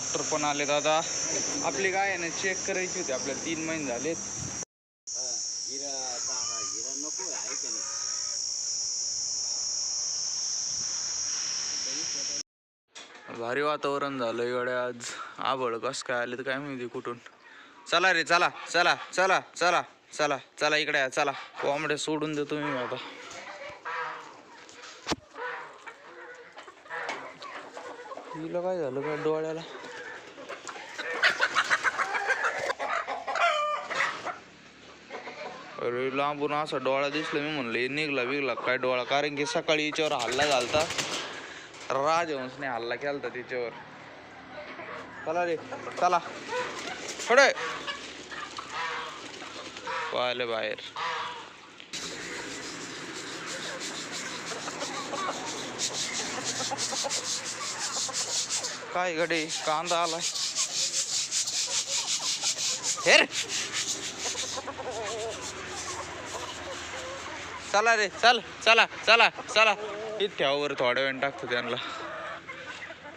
Doctor पण आले दादा. आपली गाय आहे ना चेक करायची होती आपले तीन महिने झालेत. भारी वातावरण झालं इकडे आज. आबळ कस काय आले तर काय माहिती कुठून. चला रे चला चला चला चला चला चला इकडे या, चला. कोंबड्या सोडून देतो मी आता हिला काय झालं काय डोळ्याला? अरे लांबून असा डोळा दिसला मी म्हणलं हे निघला बिघला काय डोळा? कारण की सकाळी याच्यावर हल्ला घालता राजहंसने हल्ला केलता तिच्यावर. चला रे चला. थोडे पाहिले बाहेर. काय गडे कांदा आलाय. चला रे चल चला चला चला. इथे थोडा थोड्या वेळ टाकतो त्यांना.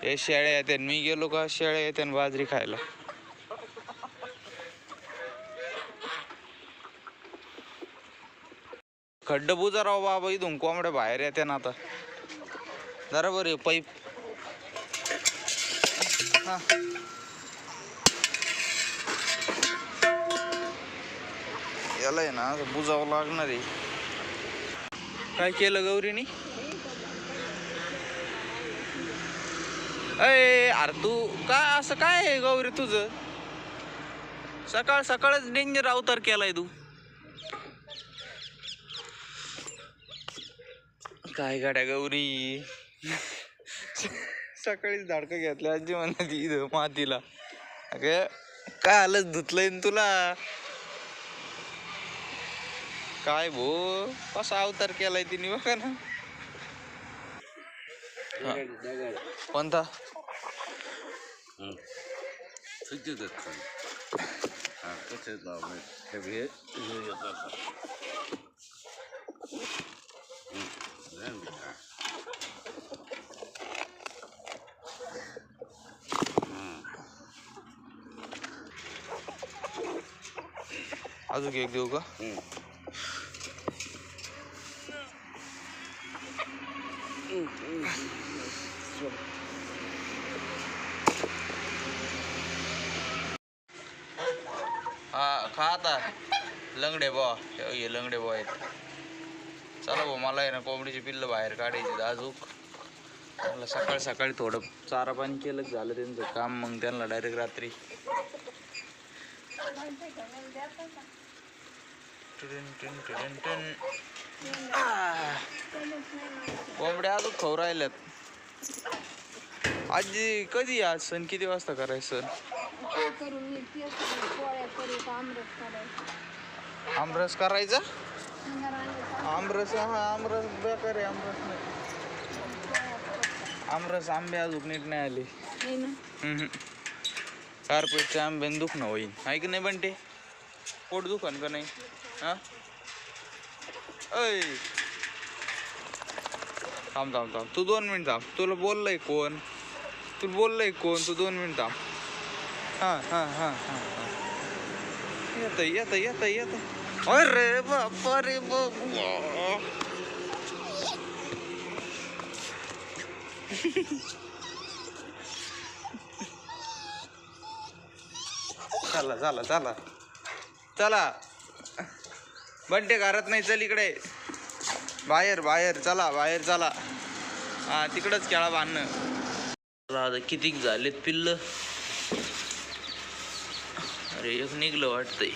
हे शेळ्या येते मी गेलो का? शेळ्या येते बाजरी खायला. खड्ड बुजा राव बाबा इथून कोंबड्या बाहेर येते ना आता. जरा बरं पाईप हा. याला आहे ना असं बुजावं लागणार आहे. काय केलं गौरीनी? अय अरे तू काय असं काय आहे गौरी तुझं? सकाळ सकाळच डेंजर अवतार केलाय तू. काय गाड्या गौरी? सकाळीच धाडकं घेतलं आजी म्हणा इथं मातीला. अगं काय आलंच धुतलंय तुला. काय भो? कसा अवतार केलाय तिने बघा ना. कोणता? हे अजून एक देऊ का? खा आता. लंगडे बॉ हे लंगडे बॉ आहेत. चला भाऊ मला आहे ना कोंबडीची पिल्लं बाहेर काढायची अजूक मला सकाळ सकाळी थोडं चारा पाणी केलं झालं त्यांचं काम मग त्यांना डायरेक्ट रात्री. कोंबड्या अजून खाऊ राहिल्यात. आजी कधी आज सण? किती वाजता करायचं? सण काय करू मी तेच पोळ्या करू का आमरस करायचं. आमरस करायचा? आमरस हा आमरस बेकार आहे आमरस नाही. आमरस आंबे अजून नीट नाही आले. नाही ना? कार्पेटचे आंब्याने दुखणं होईल. आहे की नाही बंटे? पोट दुखन का नाही? हा? ऐ. थांब थांब थांब. तू दोन मिनिट थांब. तुला बोललंय कोण? तुला बोललंय कोण? तू दोन मिनिट थांब. हां हां हां हां हां. येत येत येत येत अरे बापा रे बाबा. चला चला चला. चला. बंटे घरात नाही चल इकडे. बाहेर बाहेर चला बाहेर चला. हा तिकडच खेळा बांधणं आता कितीक झालेत पिल्ल? अरे एक निघलं वाटतंय.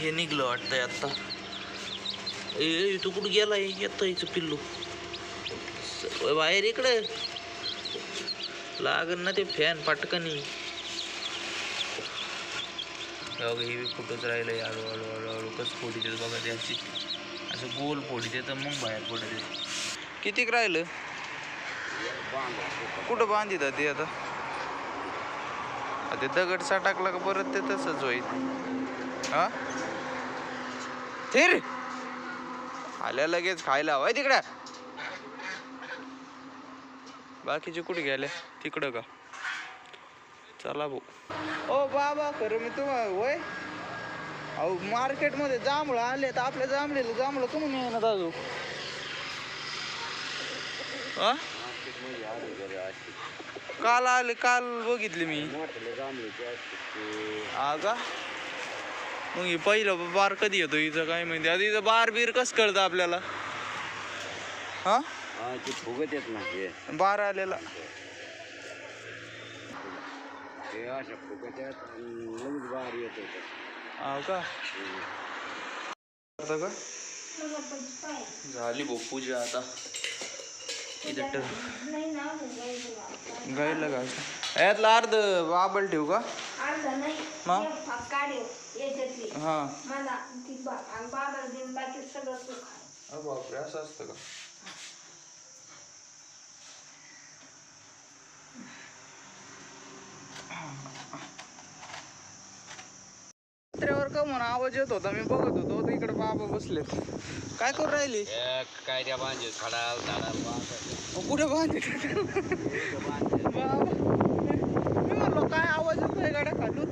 हे निघलं वाटतंय आता. ए तू कुठं गेलाय? येतं हिचं पिल्लू. बाहेर इकडे. लागन ना ते फॅन पटकनी. बघा हे बी फुटत राहिलंय. हळू हळू हळू हळू कसं फोडीत येत बघा त्याची असं गोल फोडीत येतं मग बाहेर येत कितीक राहिलं? कुठं बांधित ते आता? ते दगड टाकला का परत ते तसंच होईल. हा? थिर आल्या लगेच खायला. होय तिकडं? बाकीचे कुठे गेले? तिकडं का? चला भाऊ. ओ बाबा खरं मी तुम्हाला होय? अहो मार्केटमध्ये जांभळं आले तर आपल्या जांभळीला जांभळं कमी येणार अजून? आले असते काल आले काल बघितले मी. मोठ्याला ते. का मग हे पहिलं बार कधी येतो इथं काय माहिती? आता इथं बार बीर कसं कळतं आपल्याला? हा? हा ते फुगत येत ना हे. बार आलेला. अशा फुगत येत आणि लगेच बाहेर येत होतं. हा का? झाली भाऊ पूजा आता. यातला अर्ध बाबल ठेवू का? अर्धा नाही मग? हा. बापरे असं असतं का? का म्हणून आवाज येत होता मी बघत होतो इकडे बाबा बसलेत. काय करू राहिली? काय त्या बांधे खडाल झाडाल मग कुठे बाबा मी म्हणलो काय आवाज येतोय गाड्या खालून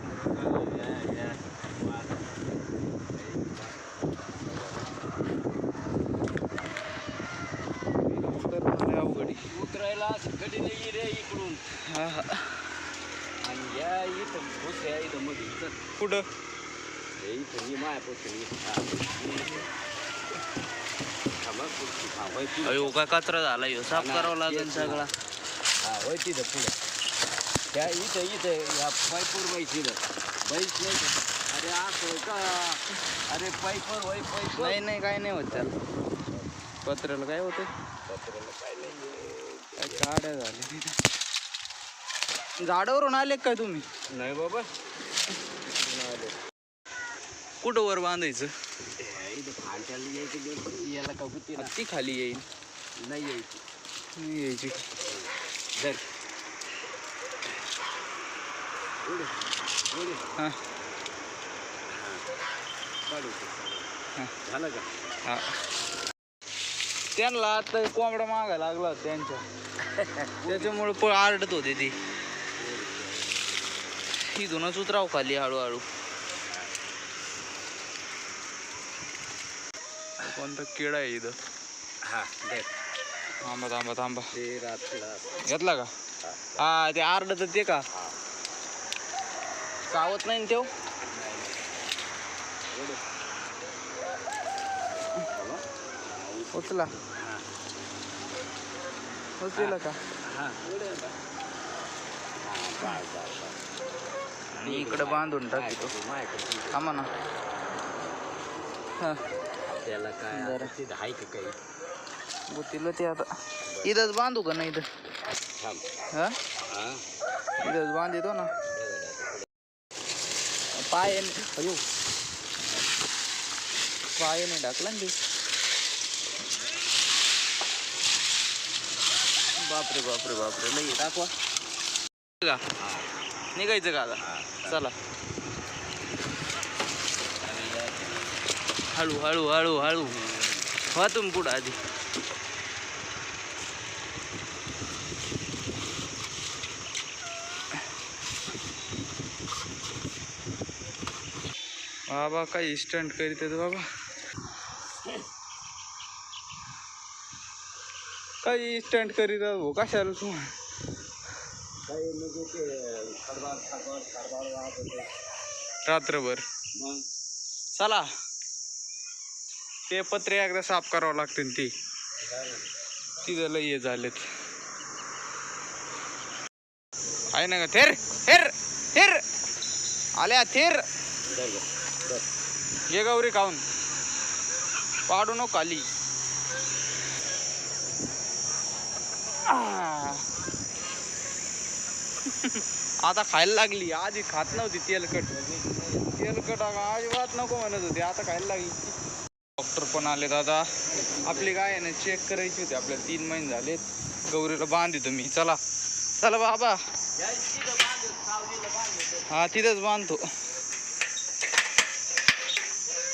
उतरायला कधी नाही रे इकडून. हा हा. आणि या इथं आहे इथं इथं कुठं? ही मायापासून अयो काय कचरा झाला ह्यो साफ करावा लागेल. सगळा. हा होय तिथं पुढं. त्या इथं इथं या बाईच इथं बाईच नाही? अरे असं का? अरे पायपर होय पायपर. नाही नाही काय नाही होत त्याला. पत्र्याला काय होतं काय नाही काय काड्या झाले झाडावरून आले काय तुम्ही? नाही बाबा. कुठं वर बांधायचं? याला का होती ना ती खाली येईल. नाही यायची. नाही यायची. धर. हा. हा. झालं का? हा. त्यांना आता कोंबडा मागायला लागला होता त्यांच्या. त्याच्यामुळे पण आरडत होते ती. इथूनच उतराव खाली हळूहळू. कोणता किडा आहे इथं? हा थांबा थांबा थांबा. ते रातला. घेतला का? हा. ते आरडत ते का? हा. चावत नाही तेव उचला. उचलेला का? हा. हा आणि इकडे बांधून टाकतो. माझ्याकडे थांबा ना. हा. त्याला काय. आता तिथं आहे का काही? बुतीला ते आता. इथंच बांधू का नाही इथं? थांब. हा? हा? इथंच बांधितो ना. पाय अयो. पायाने टाकला ना ते. बापरे बापरे बापरे. लई टाकवा निघायचं का आता? चला. हळू हळू हळू हळू. हो तुम्ही पुढं आधी. बाबा काय स्टंट करीत बाबा. काय स्टंट करीत भाऊ कशाला तू काही म्हणजे ते खडबाड खडबाड खडबाड वाहत होते रात्रभर मग चला ते पत्रे एकदा साफ करावं लागतील ती. तिथं लय हे झालेत. आहे ना का थेर थेर थेर. आल्या थेर. ये गौरी खाऊन. पाडू नको खाली. आता खायला लागली. आधी खात नव्हती तेलकट. तेलकट अजिबात नको म्हणत होती. आता खायला लागली. डॉक्टर पण आले दादा. आपली गाय आहे ना चेक करायची होती. आपल्याला तीन महिने झालेत गौरीला बांधितो मी. चला. चला बाबा. हा तिथंच बांधतो.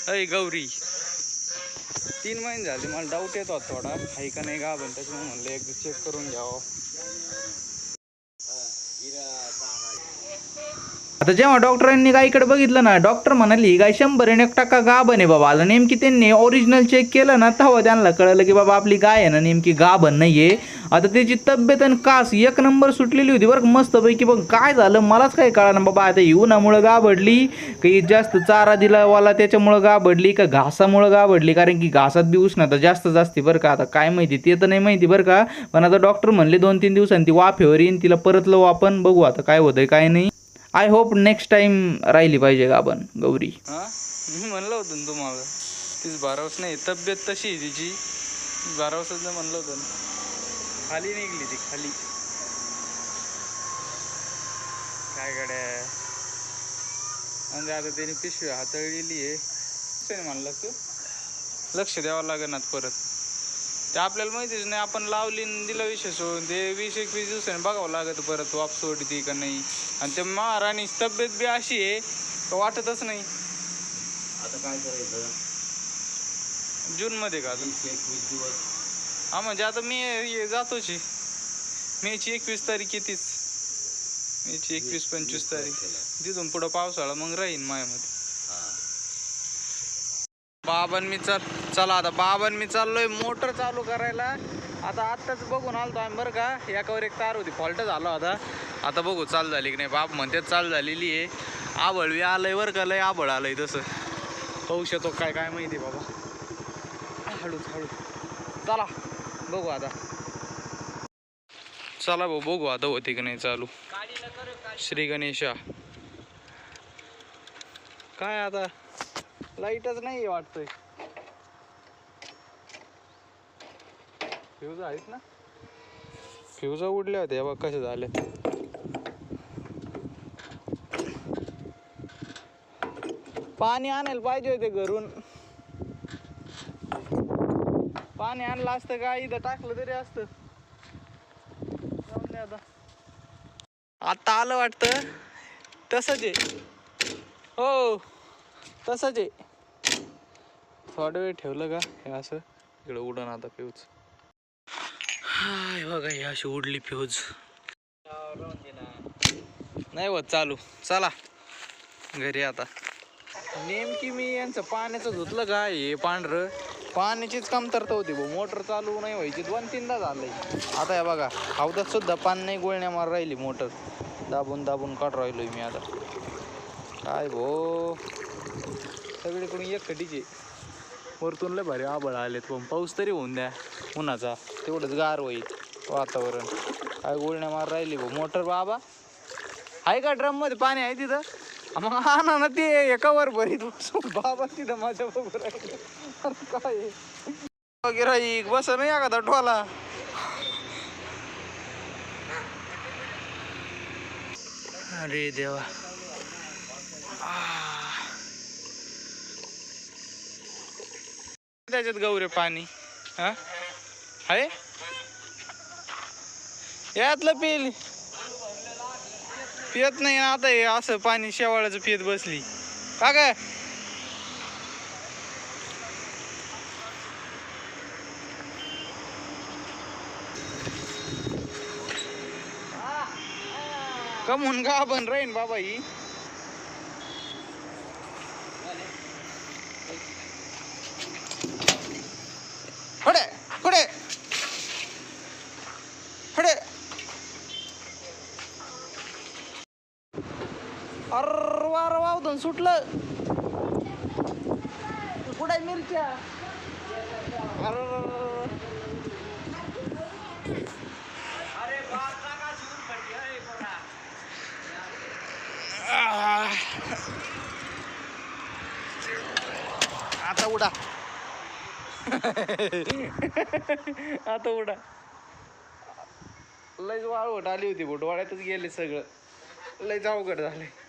अय गौरी. तीन महिने झाले. मला डाऊट येतो आता थोडा. हाय का नाही गाभण? त्याच्यामुळे म्हणलं एकदा चेक करून घ्यावं. आता जेव्हा डॉक्टरांनी गायीकडे बघितलं ना डॉक्टर म्हणाली ही गाय शंभर आणि एक टक्का गाभण आहे बाबा. आता नेमकी त्यांनी ओरिजिनल चेक केलं ना तेव्हा त्यांना कळलं की बाबा आपली गाय आहे ना नेमकी गाभण आहे आता त्याची तब्येत आणि कास एक नंबर सुटलेली होती बरं मस्तपैकी. बघ काय झालं मलाच काय कळा ना बाबा आता उन्हामुळं गाभडली काही जास्त चारा दिला वाला त्याच्यामुळं गाभडली का घासामुळं गाभडली? कारण की घासात बी उष्णता जास्त जास्ती बरं का. आता काय माहिती ते तर नाही माहिती बरं का. पण आता डॉक्टर म्हणले दोन तीन दिवसांनी ती वाफेवर येईन तिला परत लावू आपण बघू आता काय होतंय काय नाही. आय होप नेक्स्ट टाइम राहिली पाहिजे का आपण गौरी? मी म्हणलं होतं ना तुम्हाला. तीच बारावस नाही तब्येत तशी आहे तिची. बारावसच म्हणलं होतं ना. खाली निघली ती खाली. काय गड्या? म्हणजे आता त्याने पिशवी हाताळलेली आहे. कसं म्हणलं तू? लक्ष द्यावं लागेल परत. ते आपल्याला माहितीच नाही आपण लावली आणि दिला विषय सोडून. ते वीस एकवीस दिवसांनी बघावं लागत परत वाप सोडती का नाही. आणि ते महाराणीची तब्येत बी अशी आहे का वाटतच नाही. आता काय करायचं? जूनमध्ये का अजून? वीस एकवीस दिवस. हा म्हणजे आता मी हे जातोच आहे. मेची एकवीस तारीख येतीच. मेची एकवीस पंचवीस तारीख. तिथून पुढं पावसाळा मग राहीन मायामध्ये. बाबन मी चल चला आता. बाबन मी चाललोय मोटर चालू करायला. आता आत्ताच बघून आलतो आम्ही बरं का. एकावर एक तार होती. फॉल्ट झाला होता. आता बघू चाल झाली की नाही. बाप म्हणते चाल झालेली आहे. आबळ बी आलंय बरं का. लय आबळ आलंय तसं. होऊ शकतो काय काय माहिती बाबा. हळूच हळू चला बघू आता. चला भाऊ बघू आता होती की नाही चालू. श्री गणेशा. काय आता? लाईटच नाही वाटतंय. फ्यूज आहेत ना? फ्यूज उडल्या होत्या बघ कशा झाल्या पाणी आणायला पाहिजे होते घरून. पाणी आणलं असतं का? इथं टाकलं तरी असतं. जाऊन दे आता. आता आलं वाटतं. तसंच आहे. हो. तसंच आहे. थोडा वेळ ठेवलं का? हे असं इकडं उडण आता फ्यूज हाय बघा हे अशी उडली फ्यूज नाही होत चालू. चला घरी आता. नेमकी मी यांचं पाण्याचं धुतलं का? हे पांढरं. पाण्याचीच कमतरता होती भाऊ. मोटर चालू नाही व्हायची. दोन तीनदा झालंय. आता हे बघा हौदात सुद्धा पान नाही गोळण्या मार राहिली मोटर. दाबून दाबून काढ राहिलोय मी आता. काय भो सगळीकडून एक खटीचे वरतून लय भारी आबळ आलेत पण पाऊस तरी होऊन द्या उन्हाचा. तेवढंच गार होईल वातावरण. काय गोळण्या मार राहिली भाऊ मोटर बाबा. आहे का ड्रममध्ये पाणी आहे तिथं? मग हा ना ना ते एकावर भरीत बसून. बाबा तिथं माझ्या बरोबर काय वगैरे बस नाही एखादा टोला अरे देवा. त्याच्यात गौरे पाणी. हा? आहे यातलं पिल. पियत नाही आता हे असं पाणी शेवाळ्याचं पियत बसली. का काय कमून का आपण राहीन बाबा ही पुढे पुढे पुढे अर वावधन सुटलं. कुठे मिरच्या? अर आता उडा. आता उडा. लयच वाळवट आली होती बोट वाड्यातच गेले सगळं. लयच अवघड झाले.